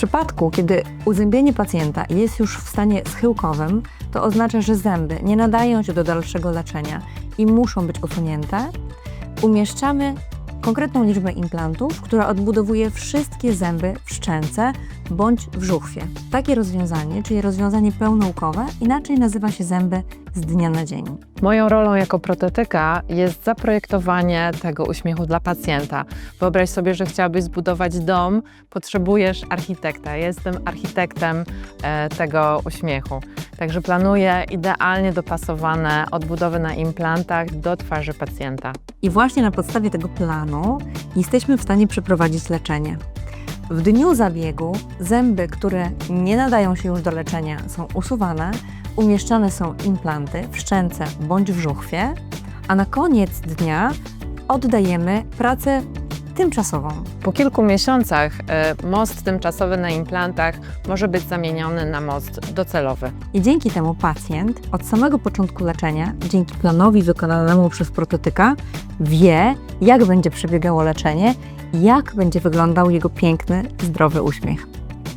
przypadku, kiedy uzębienie pacjenta jest już w stanie schyłkowym, to oznacza, że zęby nie nadają się do dalszego leczenia i muszą być usunięte, umieszczamy konkretną liczbę implantów, która odbudowuje wszystkie zęby w szczęce bądź w żuchwie. Takie rozwiązanie, czyli rozwiązanie pełnoukowe, inaczej nazywa się zęby z dnia na dzień. Moją rolą jako protetyka jest zaprojektowanie tego uśmiechu dla pacjenta. Wyobraź sobie, że chciałabyś zbudować dom, potrzebujesz architekta. Jestem architektem e, tego uśmiechu. Także planuję idealnie dopasowane odbudowy na implantach do twarzy pacjenta. I właśnie na podstawie tego planu jesteśmy w stanie przeprowadzić leczenie. W dniu zabiegu zęby, które nie nadają się już do leczenia, są usuwane, umieszczane są implanty w szczęce bądź w żuchwie, a na koniec dnia oddajemy pracę tymczasową. Po kilku miesiącach e, most tymczasowy na implantach może być zamieniony na most docelowy. I dzięki temu pacjent od samego początku leczenia, dzięki planowi wykonanemu przez protetyka, wie, jak będzie przebiegało leczenie i jak będzie wyglądał jego piękny, zdrowy uśmiech.